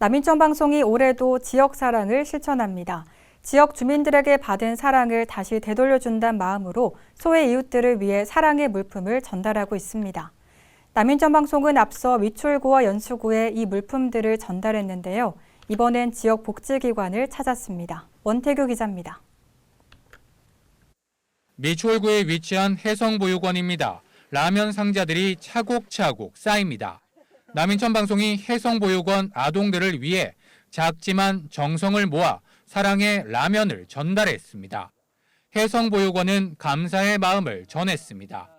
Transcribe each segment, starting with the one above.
남인천 방송이 올해도 지역 사랑을 실천합니다. 지역 주민들에게 받은 사랑을 다시 되돌려준다는 마음으로 소외 이웃들을 위해 사랑의 물품을 전달하고 있습니다. 남인천 방송은 앞서 위출구와 연수구에 이 물품들을 전달했는데요. 이번엔 지역 복지기관을 찾았습니다. 원태규 기자입니다. 미추홀구에 위치한 해성보육원입니다. 라면 상자들이 차곡차곡 쌓입니다. 남인천 방송이 해성보육원 아동들을 위해 작지만 정성을 모아 사랑의 라면을 전달했습니다. 해성보육원은 감사의 마음을 전했습니다.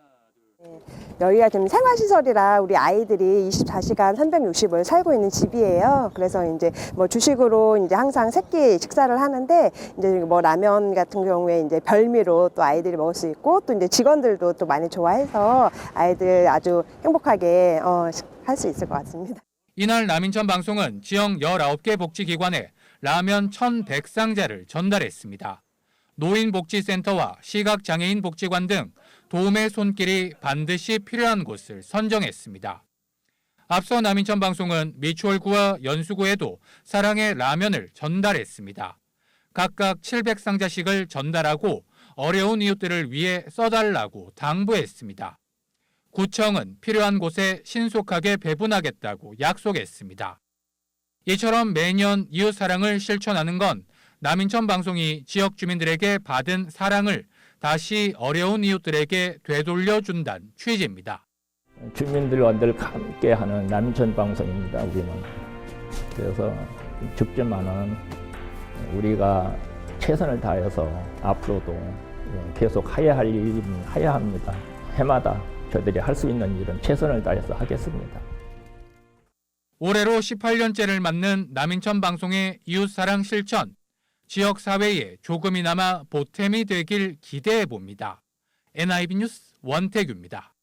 여기가 좀 생활시설이라 우리 아이들이 24시간 365일 살고 있는 집이에요. 그래서 이제 뭐 주식으로 이제 항상 새끼 식사를 하는데 이제 뭐 라면 같은 경우에 이제 별미로 또 아이들이 먹을 수 있고 또 이제 직원들도 또 많이 좋아해서 아이들 아주 행복하게 어, 할 수 있을 것 같습니다. 이날 남인천 방송은 지역 19개 복지기관에 라면 1,100상자를 전달했습니다. 노인복지센터와 시각장애인 복지관 등 도움의 손길이 반드시 필요한 곳을 선정했습니다. 앞서 남인천 방송은 미추홀구와 연수구에도 사랑의 라면을 전달했습니다. 각각 700상자씩을 전달하고 어려운 이웃들을 위해 써달라고 당부했습니다. 구청은 필요한 곳에 신속하게 배분하겠다고 약속했습니다. 이처럼 매년 이웃 사랑을 실천하는 건 남인천 방송이 지역 주민들에게 받은 사랑을 다시 어려운 이웃들에게 되돌려준다는 취지입니다. 주민들과 늘 함께하는 남천 방송입니다. 우리는 그래서 죽지만은 우리가 최선을 다해서 앞으로도 계속 해야 할 일은 해야 합니다. 해마다 저희들이 할 수 있는 일은 최선을 다해서 하겠습니다. 올해로 18년째를 맞는 남인천 방송의 이웃사랑 실천, 지역 사회에 조금이나마 보탬이 되길 기대해 봅니다. NIB 뉴스 원태규입니다.